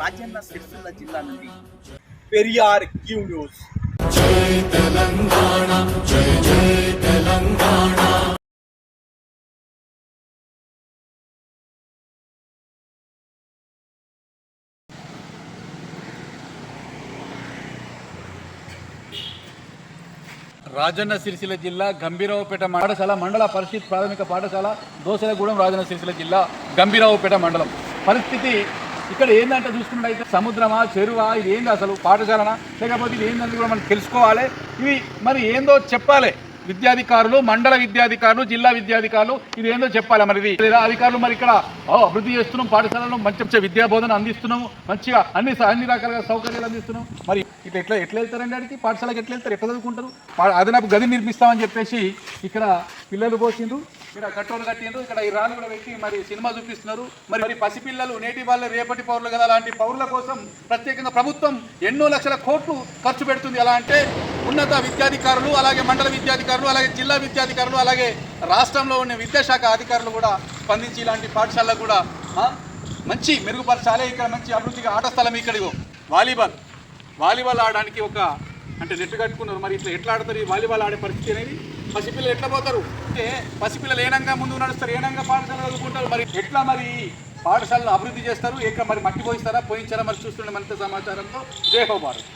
రాజన్న సిరిసిల్ల జిల్లా నుండి Periyar Q news. జై తెలంగాణ జై జై తెలంగాణ రాజన్న సిరిసిల్ల జిల్లా గంభీరావుపేట పాఠశాల మండల పరిస్థితి ప్రాథమిక పాఠశాల దోసలగూడెం రాజన్న సిరిసిల్ల జిల్లా గంభీరావుపేట మండలం. పరిస్థితి ఇక్కడ ఏందంటే చూసుకున్నట్టయితే సముద్రమా చెరువా ఇది ఏంది అసలు పాఠశాలనా? లేకపోతే ఇది ఏందని కూడా మనం తెలుసుకోవాలి. ఇవి మరి ఏందో చెప్పాలి. విద్యాధికారులు మండల విద్యాధికారులు జిల్లా విద్యాధికారులు ఇది ఏందో చెప్పాలి మరి ఇది. లేదా అధికారులు మరి ఇక్కడ అభివృద్ధి చేస్తున్నాం పాఠశాలలో మంచి మంచి విద్యా బోధన అందిస్తున్నాము మంచిగా అన్ని అన్ని రకాలుగా సౌకర్యాలు అందిస్తున్నాం. మరి ఇట్లా ఎట్లా ఎట్లా వెళ్తారండి అడిగి పాఠశాలకు ఎట్లా వెళ్తారు? ఎట్లా చదువుకుంటారు? అదనపు గది నిర్మిస్తామని చెప్పేసి ఇక్కడ పిల్లలు పోసిండ్రు ఇక్కడ కట్టోలు కట్టిండ్రు. ఇక్కడ ఈ రాళ్ళు కూడా పెట్టి మరి సినిమా చూపిస్తున్నారు. మరి మరి పసిపిల్లలు నేటి వాళ్ళు రేపటి పౌరులు కదా అలాంటి పౌరుల కోసం ప్రత్యేకంగా ప్రభుత్వం ఎన్నో లక్షల కోట్లు ఖర్చు పెడుతుంది. ఎలా అంటే ఉన్నత విద్యాధికారులు అలాగే మండల విద్యాధికారులు అలాగే జిల్లా విద్యాధికారులు అలాగే రాష్ట్రంలో ఉన్న విద్యాశాఖ అధికారులు కూడా స్పందించి ఇలాంటి పాఠశాలలో కూడా మంచి మెరుగుపరచాలి. ఇక్కడ మంచి అభివృద్ధిగా ఆట స్థలం ఇక్కడ వాలీబాల్. వాలీబాల్ ఆడడానికి ఒక అంటే నెట్ కట్టుకున్నారు. మరి ఇట్లా ఎట్లా ఆడతారు? ఈ వాలీబాల్ ఆడే పరిస్థితి అనేది పసిపిల్లలు ఎట్లా పోతారు? అంటే పసిపిల్లలు ఏనంగా ముందు నడుస్తారు? ఏనంగా పాఠశాల చదువుకుంటారు? మరి ఎట్లా మరి పాఠశాలను అభివృద్ధి చేస్తారు? ఇక్కడ మరి మట్టి పోయిస్తారా? పోయించారా? మరి చూస్తుండే మరింత సమాచారంతో. జై హో భారత్.